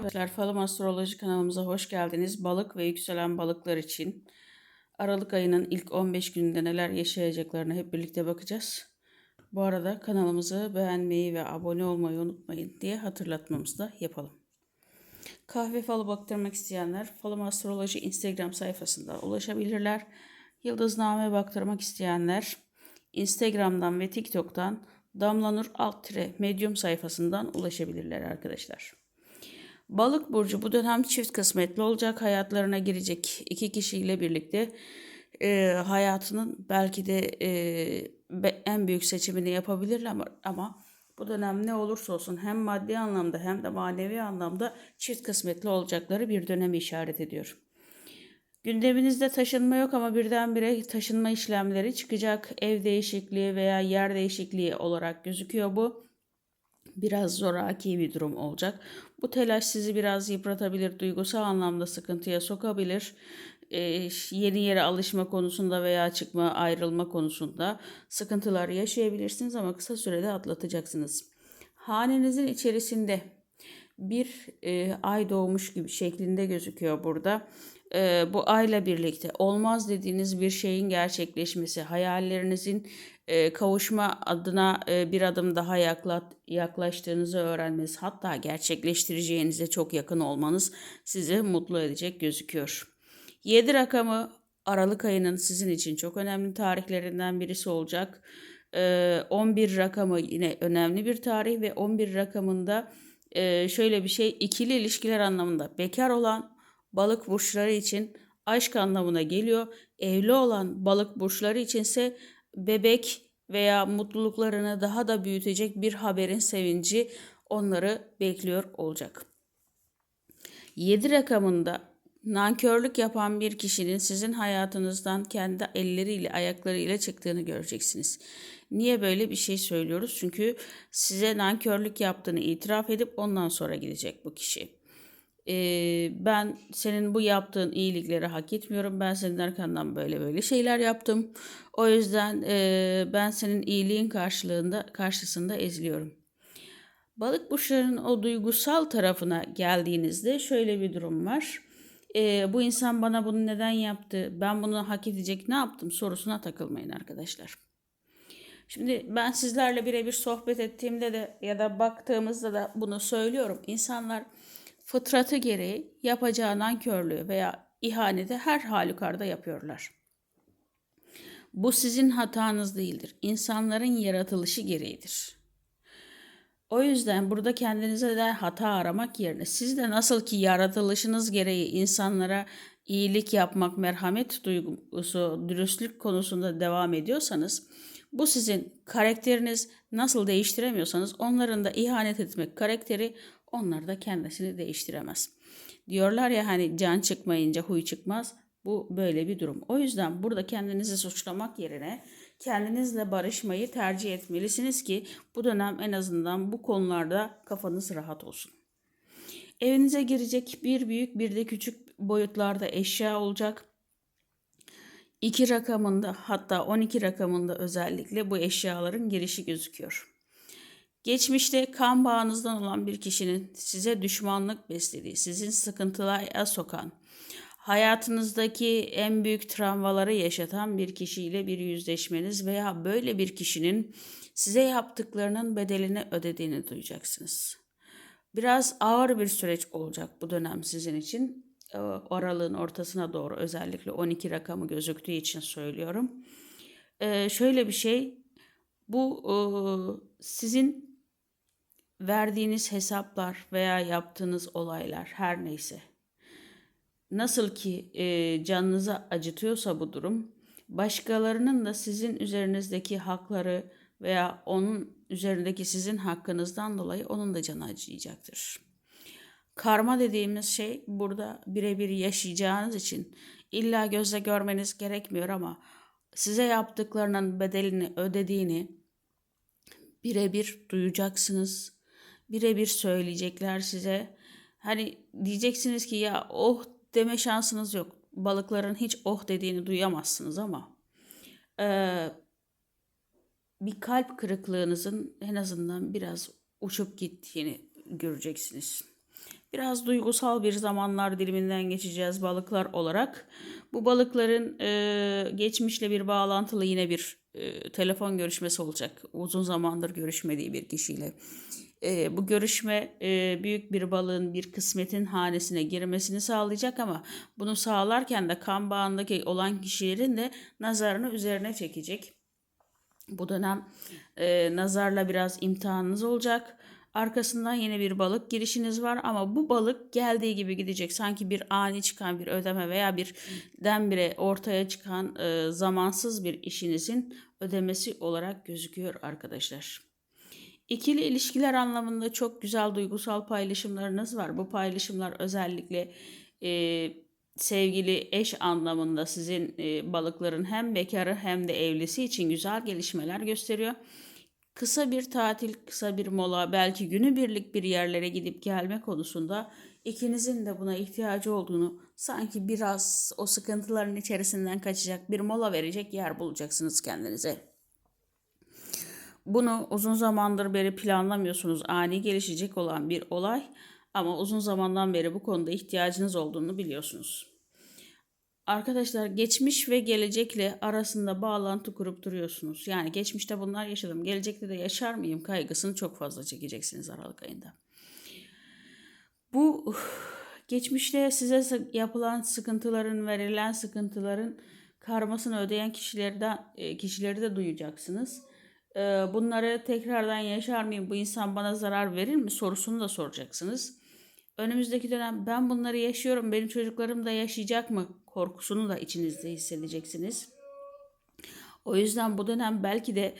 Merhabalar, Falım Astroloji kanalımıza hoş geldiniz. Balık ve yükselen balıklar için Aralık ayının ilk 15 gününde neler yaşayacaklarına hep birlikte bakacağız. Bu arada kanalımızı beğenmeyi ve abone olmayı unutmayın diye hatırlatmamızı da yapalım. Kahve falı baktırmak isteyenler Falım Astroloji Instagram sayfasında ulaşabilirler. Yıldızname baktırmak isteyenler Instagram'dan ve TikTok'tan Damlanur alt medium sayfasından ulaşabilirler arkadaşlar. Balık burcu bu dönem çift kısmetli olacak. Hayatlarına girecek iki kişiyle birlikte e, hayatının belki de e, en büyük seçimini yapabilirler ama, ama bu dönem ne olursa olsun hem maddi anlamda hem de manevi anlamda çift kısmetli olacakları bir dönemi işaret ediyor. Gündeminizde taşınma yok ama birdenbire taşınma işlemleri çıkacak. Ev değişikliği veya yer değişikliği olarak gözüküyor bu. Biraz zoraki bir durum olacak. Bu telaş sizi biraz yıpratabilir, duygusal anlamda sıkıntıya sokabilir. Ee, yeni yere alışma konusunda veya çıkma, ayrılma konusunda sıkıntılar yaşayabilirsiniz ama kısa sürede atlatacaksınız. Hanenizin içerisinde bir e, ay doğmuş gibi şeklinde gözüküyor burada e, bu ayla birlikte olmaz dediğiniz bir şeyin gerçekleşmesi, hayallerinizin e, kavuşma adına e, bir adım daha yaklat, yaklaştığınızı öğrenmeniz, hatta gerçekleştireceğinize çok yakın olmanız sizi mutlu edecek gözüküyor. 7 rakamı Aralık ayının sizin için çok önemli tarihlerinden birisi olacak. E, 11 rakamı yine önemli bir tarih ve 11 rakamında şöyle bir şey ikili ilişkiler anlamında bekar olan balık burçları için aşk anlamına geliyor. Evli olan balık burçları içinse bebek veya mutluluklarını daha da büyütecek bir haberin sevinci onları bekliyor olacak. 7 rakamında nankörlük yapan bir kişinin sizin hayatınızdan kendi elleriyle ayaklarıyla çıktığını göreceksiniz. Niye böyle bir şey söylüyoruz? Çünkü size nankörlük yaptığını itiraf edip ondan sonra gidecek bu kişi ben senin bu yaptığın iyilikleri hak etmiyorum. Ben senin arkandan böyle böyle şeyler yaptım. O yüzden ben senin iyiliğin karşılığında karşısında eziliyorum. Balık burçlarının o duygusal tarafına geldiğinizde şöyle bir durum var. E, bu insan bana bunu neden yaptı? Ben bunu hak edecek ne yaptım sorusuna takılmayın arkadaşlar. Şimdi ben sizlerle birebir sohbet ettiğimde de ya da baktığımızda da bunu söylüyorum. İnsanlar fıtratı gereği yapacağı nankörlüğü veya ihaneti her halükarda yapıyorlar. Bu sizin hatanız değildir. İnsanların yaratılışı gereğidir. O yüzden burada kendinize de hata aramak yerine siz de nasıl ki yaratılışınız gereği insanlara iyilik yapmak, merhamet duygusu, dürüstlük konusunda devam ediyorsanız bu sizin karakteriniz nasıl değiştiremiyorsanız onların da ihanet etmek karakteri onlar da kendisini değiştiremez. Diyorlar ya hani can çıkmayınca huy çıkmaz. Bu böyle bir durum. O yüzden burada kendinizi suçlamak yerine kendinizle barışmayı tercih etmelisiniz ki bu dönem en azından bu konularda kafanız rahat olsun. Evinize girecek bir büyük bir de küçük boyutlarda eşya olacak. 2 rakamında hatta 12 rakamında özellikle bu eşyaların girişi gözüküyor. Geçmişte kan bağınızdan olan bir kişinin size düşmanlık beslediği, sizin sıkıntılara sokan, hayatınızdaki en büyük travmaları yaşatan bir kişiyle bir yüzleşmeniz veya böyle bir kişinin size yaptıklarının bedelini ödediğini duyacaksınız. Biraz ağır bir süreç olacak bu dönem sizin için. Aralığın ortasına doğru özellikle 12 rakamı gözüktüğü için söylüyorum. Ee, şöyle bir şey, bu e, sizin verdiğiniz hesaplar veya yaptığınız olaylar her neyse nasıl ki e, canınıza acıtıyorsa bu durum başkalarının da sizin üzerinizdeki hakları veya onun üzerindeki sizin hakkınızdan dolayı onun da canı acıyacaktır. Karma dediğimiz şey burada birebir yaşayacağınız için illa gözle görmeniz gerekmiyor ama size yaptıklarının bedelini ödediğini birebir duyacaksınız birebir söyleyecekler size. Hani diyeceksiniz ki ya oh deme şansınız yok. Balıkların hiç oh dediğini duyamazsınız ama e, bir kalp kırıklığınızın en azından biraz uçup gittiğini göreceksiniz. Biraz duygusal bir zamanlar diliminden geçeceğiz balıklar olarak. Bu balıkların e, geçmişle bir bağlantılı yine bir e, telefon görüşmesi olacak. Uzun zamandır görüşmediği bir kişiyle. E, bu görüşme e, büyük bir balığın bir kısmetin hanesine girmesini sağlayacak ama bunu sağlarken de kan bağındaki olan kişilerin de nazarını üzerine çekecek. Bu dönem e, nazarla biraz imtihanınız olacak. Arkasından yine bir balık girişiniz var ama bu balık geldiği gibi gidecek. Sanki bir ani çıkan bir ödeme veya birdenbire ortaya çıkan e, zamansız bir işinizin ödemesi olarak gözüküyor arkadaşlar. İkili ilişkiler anlamında çok güzel duygusal paylaşımlarınız var. Bu paylaşımlar özellikle e, sevgili eş anlamında sizin e, balıkların hem bekarı hem de evlisi için güzel gelişmeler gösteriyor. Kısa bir tatil, kısa bir mola, belki günübirlik bir yerlere gidip gelme konusunda ikinizin de buna ihtiyacı olduğunu sanki biraz o sıkıntıların içerisinden kaçacak bir mola verecek yer bulacaksınız kendinize. Bunu uzun zamandır beri planlamıyorsunuz. Ani gelişecek olan bir olay ama uzun zamandan beri bu konuda ihtiyacınız olduğunu biliyorsunuz. Arkadaşlar geçmiş ve gelecekle arasında bağlantı kurup duruyorsunuz. Yani geçmişte bunlar yaşadım. Gelecekte de yaşar mıyım kaygısını çok fazla çekeceksiniz Aralık ayında. Bu geçmişte size yapılan sıkıntıların, verilen sıkıntıların karmasını ödeyen kişilerden e, kişileri de duyacaksınız. E, bunları tekrardan yaşar mıyım? Bu insan bana zarar verir mi? sorusunu da soracaksınız. Önümüzdeki dönem ben bunları yaşıyorum, benim çocuklarım da yaşayacak mı korkusunu da içinizde hissedeceksiniz. O yüzden bu dönem belki de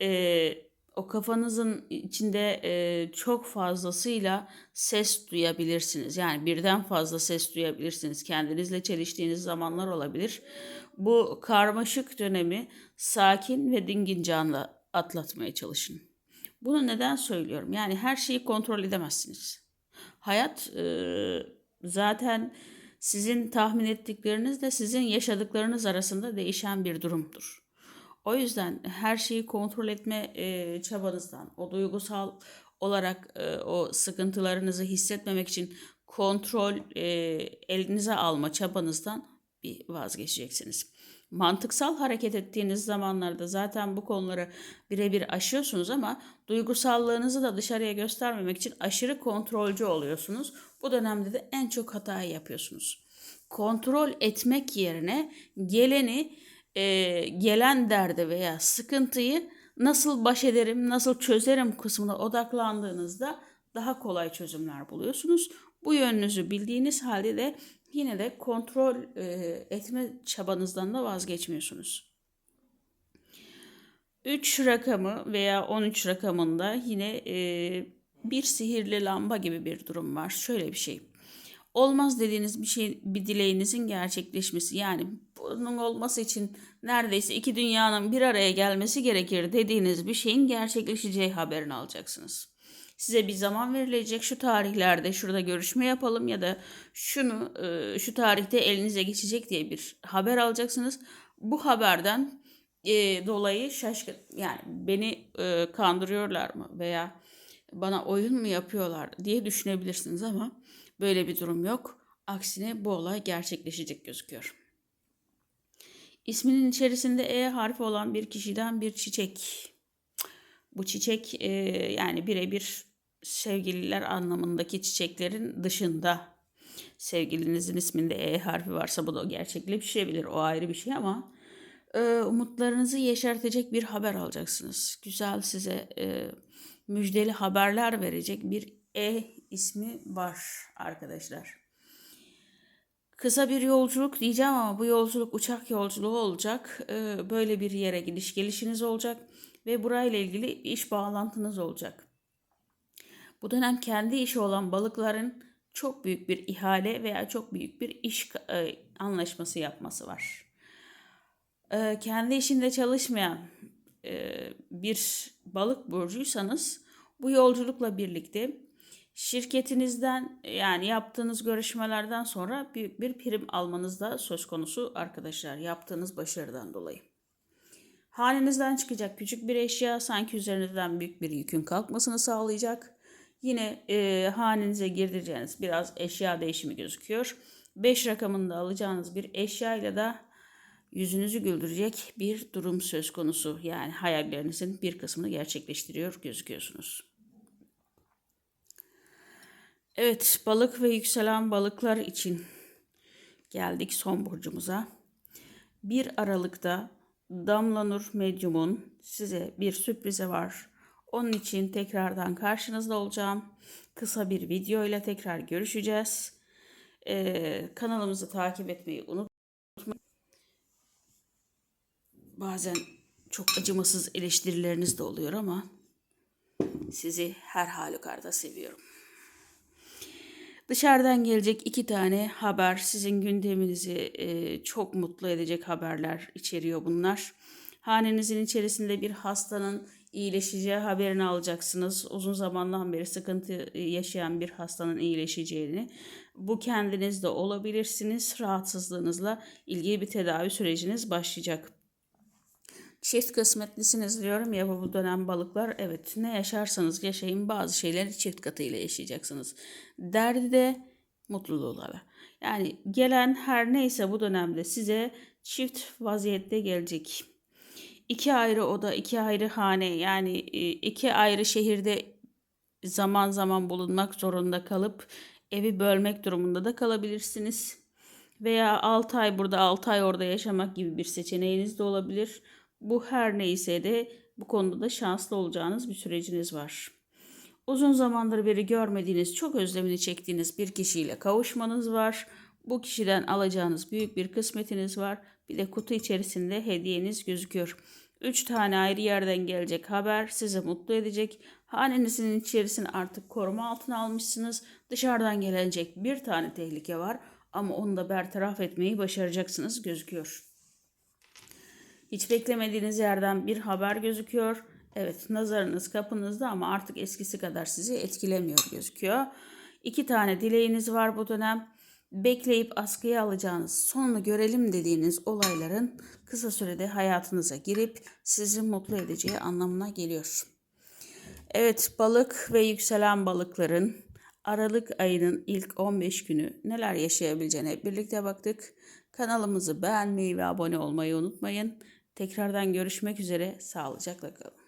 e, o kafanızın içinde e, çok fazlasıyla ses duyabilirsiniz. Yani birden fazla ses duyabilirsiniz. Kendinizle çeliştiğiniz zamanlar olabilir. Bu karmaşık dönemi sakin ve dingin canla atlatmaya çalışın. Bunu neden söylüyorum? Yani her şeyi kontrol edemezsiniz. Hayat e, zaten sizin tahmin ettiklerinizle sizin yaşadıklarınız arasında değişen bir durumdur. O yüzden her şeyi kontrol etme e, çabanızdan, o duygusal olarak e, o sıkıntılarınızı hissetmemek için kontrol e, elinize alma çabanızdan bir vazgeçeceksiniz. Mantıksal hareket ettiğiniz zamanlarda zaten bu konuları birebir aşıyorsunuz ama duygusallığınızı da dışarıya göstermemek için aşırı kontrolcü oluyorsunuz. Bu dönemde de en çok hatayı yapıyorsunuz. Kontrol etmek yerine geleni, e, gelen derdi veya sıkıntıyı nasıl baş ederim, nasıl çözerim kısmına odaklandığınızda daha kolay çözümler buluyorsunuz. Bu yönünüzü bildiğiniz halde de yine de kontrol e, etme çabanızdan da vazgeçmiyorsunuz. 3 rakamı veya 13 rakamında yine e, bir sihirli lamba gibi bir durum var. Şöyle bir şey. Olmaz dediğiniz bir şey, bir dileğinizin gerçekleşmesi. Yani bunun olması için neredeyse iki dünyanın bir araya gelmesi gerekir dediğiniz bir şeyin gerçekleşeceği haberini alacaksınız. Size bir zaman verilecek şu tarihlerde şurada görüşme yapalım ya da şunu e, şu tarihte elinize geçecek diye bir haber alacaksınız. Bu haberden e, dolayı şaşkın yani beni e, kandırıyorlar mı veya bana oyun mu yapıyorlar diye düşünebilirsiniz ama böyle bir durum yok. Aksine bu olay gerçekleşecek gözüküyor. İsminin içerisinde E harfi olan bir kişiden bir çiçek. Bu çiçek e, yani birebir sevgililer anlamındaki çiçeklerin dışında sevgilinizin isminde E harfi varsa bu da gerçekleşebilir. O ayrı bir şey ama e, umutlarınızı yeşertecek bir haber alacaksınız. Güzel size e, müjdeli haberler verecek bir E ismi var arkadaşlar. Kısa bir yolculuk diyeceğim ama bu yolculuk uçak yolculuğu olacak. E, böyle bir yere gidiş gelişiniz olacak ve burayla ilgili iş bağlantınız olacak. Bu dönem kendi işi olan balıkların çok büyük bir ihale veya çok büyük bir iş e, anlaşması yapması var. E, kendi işinde çalışmayan e, bir balık burcuysanız bu yolculukla birlikte şirketinizden yani yaptığınız görüşmelerden sonra büyük bir prim almanız da söz konusu arkadaşlar yaptığınız başarıdan dolayı. Halinizden çıkacak küçük bir eşya sanki üzerinizden büyük bir yükün kalkmasını sağlayacak Yine e, hanenize girdireceğiniz biraz eşya değişimi gözüküyor. 5 rakamında alacağınız bir eşya ile de yüzünüzü güldürecek bir durum söz konusu. Yani hayallerinizin bir kısmını gerçekleştiriyor gözüküyorsunuz. Evet, balık ve yükselen balıklar için geldik son burcumuza. 1 Aralık'ta Damla Nur Medyum'un size bir sürprizi var. Onun için tekrardan karşınızda olacağım. Kısa bir video ile tekrar görüşeceğiz. Ee, kanalımızı takip etmeyi unutmayın. Bazen çok acımasız eleştirileriniz de oluyor ama sizi her halükarda seviyorum. Dışarıdan gelecek iki tane haber sizin gündeminizi e, çok mutlu edecek haberler içeriyor bunlar. Hanenizin içerisinde bir hastanın iyileşeceği haberini alacaksınız. Uzun zamandan beri sıkıntı yaşayan bir hastanın iyileşeceğini. Bu kendiniz de olabilirsiniz. Rahatsızlığınızla ilgili bir tedavi süreciniz başlayacak. Çift kısmetlisiniz diyorum ya bu dönem balıklar. Evet ne yaşarsanız yaşayın bazı şeyleri çift katıyla yaşayacaksınız. Derdi de mutluluğu. Yani gelen her neyse bu dönemde size çift vaziyette gelecek. İki ayrı oda, iki ayrı hane yani e, iki ayrı şehirde zaman zaman bulunmak zorunda kalıp evi bölmek durumunda da kalabilirsiniz. Veya 6 ay burada 6 ay orada yaşamak gibi bir seçeneğiniz de olabilir. Bu her neyse de bu konuda da şanslı olacağınız bir süreciniz var. Uzun zamandır beri görmediğiniz, çok özlemini çektiğiniz bir kişiyle kavuşmanız var. Bu kişiden alacağınız büyük bir kısmetiniz var. Bir de kutu içerisinde hediyeniz gözüküyor. Üç tane ayrı yerden gelecek haber sizi mutlu edecek. Hanenizin içerisini artık koruma altına almışsınız. Dışarıdan gelecek bir tane tehlike var ama onu da bertaraf etmeyi başaracaksınız gözüküyor. Hiç beklemediğiniz yerden bir haber gözüküyor. Evet nazarınız kapınızda ama artık eskisi kadar sizi etkilemiyor gözüküyor. İki tane dileğiniz var bu dönem. Bekleyip askıya alacağınız, sonunu görelim dediğiniz olayların kısa sürede hayatınıza girip sizi mutlu edeceği anlamına geliyor. Evet balık ve yükselen balıkların Aralık ayının ilk 15 günü neler yaşayabileceğine birlikte baktık. Kanalımızı beğenmeyi ve abone olmayı unutmayın. Tekrardan görüşmek üzere. Sağlıcakla kalın.